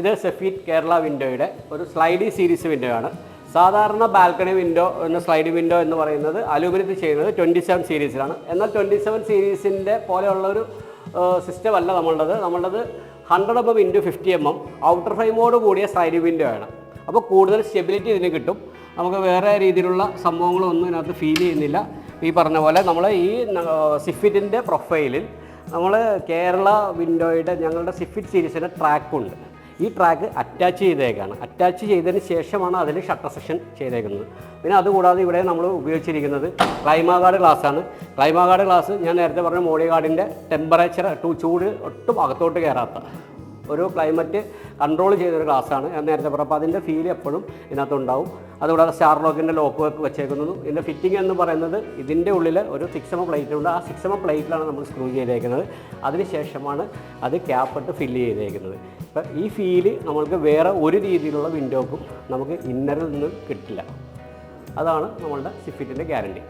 ഇത് സെഫീറ്റ് കേരള വിൻഡോയുടെ ഒരു സ്ലൈഡി series window ആണ്. സാധാരണ ബാൽക്കണി വിൻഡോ എന്ന സ്ലൈഡ് വിൻഡോ എന്ന് പറയുന്നത് അലൂമിനിയത്തിൽ ചെയ്യുന്നത് ട്വന്റി സെവൻ സീരീസിലാണ് എന്നാൽ ട്വന്റി സെവൻ സീരീസിന്റെ പോലെയുള്ള ഒരു സിസ്റ്റം അല്ല നമ്മളുടേത്. നമ്മളുടേത് hundred M M into fifty M M outer ഫ്രെയിമോട് കൂടിയ സ്ലൈഡ് വിൻഡോ ആണ്. അപ്പോൾ കൂടുതൽ സ്റ്റെബിലിറ്റി ഇതിന് കിട്ടും. നമുക്ക് വേറെ രീതിയിലുള്ള സംഭവങ്ങളൊന്നും ഇതിനകത്ത് ഫീൽ ചെയ്യുന്നില്ല. ഈ പറഞ്ഞ പോലെ നമ്മൾ ഈ സിഫിറ്റിന്റെ പ്രൊഫൈലിൽ നമ്മൾ കേരള വിൻഡോയുടെ ഞങ്ങളുടെ സിഫിറ്റ് സീരീസിന്റെ ട്രാക്കുണ്ട് ഈ ട്രാക്ക് അറ്റാച്ച് ചെയ്തേക്കാണ്. അറ്റാച്ച് ചെയ്തതിന് ശേഷമാണ് അതിൽ ഷട്ടർ സെക്ഷൻ ചെയ്തേക്കുന്നത്. പിന്നെ അതുകൂടാതെ ഇവിടെ നമ്മൾ ഉപയോഗിച്ചിരിക്കുന്നത് ക്ലൈമാഗാർഡ് ഗ്ലാസ്സാണ് ക്ലൈമാഗാർഡ് ഗ്ലാസ് ഞാൻ നേരത്തെ പറഞ്ഞ മോഡി ഗാർഡിന്റെ ടെമ്പറേച്ചർ ടു ചൂട് ഒട്ടും അകത്തോട്ട് കയറാത്ത ഒരു ക്ലൈമറ്റ് കൺട്രോൾ ചെയ്തൊരു ഗ്ലാസ്സാണ്. ഞാൻ നേരത്തെ പറഞ്ഞു അപ്പോൾ അതിന്റെ ഫീൽ എപ്പോഴും ഇതിനകത്തുണ്ടാവും. അതുകൂടാതെ സ്റ്റാർ ലോക്ക് വർക്ക് വെച്ചേക്കുന്നതും ഇതിന്റെ ഫിറ്റിംഗ് എന്ന് പറയുന്നത് ഇതിന്റെ ഉള്ളിൽ ഒരു സിക്സ് എം പ്ലേറ്റ് ഉണ്ട്. ആ സിക്സ് എം പ്ലേറ്റിലാണ് നമ്മൾ സ്ക്രൂ ചെയ്തേക്കുന്നത്. അതിനുശേഷമാണ് അത് ക്യാപ്പിട്ട് ഫില്ല് ചെയ്തേക്കുന്നത്. ഇപ്പം ഈ ഫീൽ നമ്മൾക്ക് വേറെ ഒരു രീതിയിലുള്ള വിൻഡോക്കും നമുക്ക് ഇന്നറിൽ നിന്ന് കിട്ടില്ല. അതാണ് നമ്മളുടെ സിഫിറ്റിന്റെ ഗ്യാരണ്ടി